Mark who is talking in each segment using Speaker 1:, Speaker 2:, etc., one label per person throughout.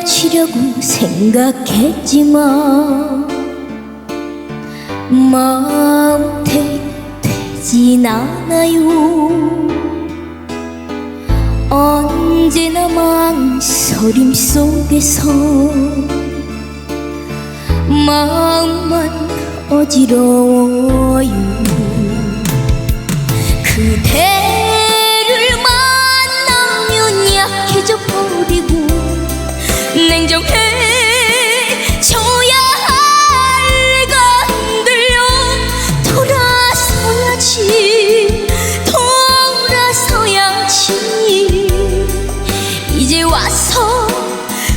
Speaker 1: 헤어지려고 생각했지만 마음 되진 않아요. 언제나 망설임 속에서 마음만 어지러워요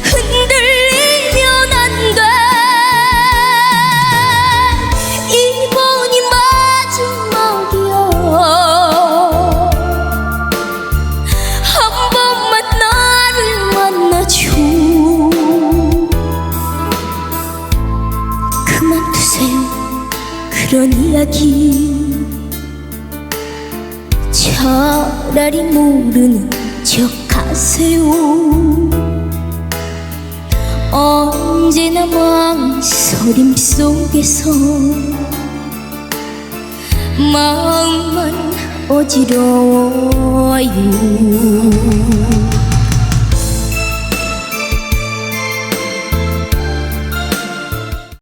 Speaker 1: 흔들리면 안 돼. 이번이 마지막이야. 한 번만 나를 만나줘. 그만두세요. 그런 이야기. 차라리 모르는 척 하세요. 언제나 망설임 속에서 마음만 어지러워요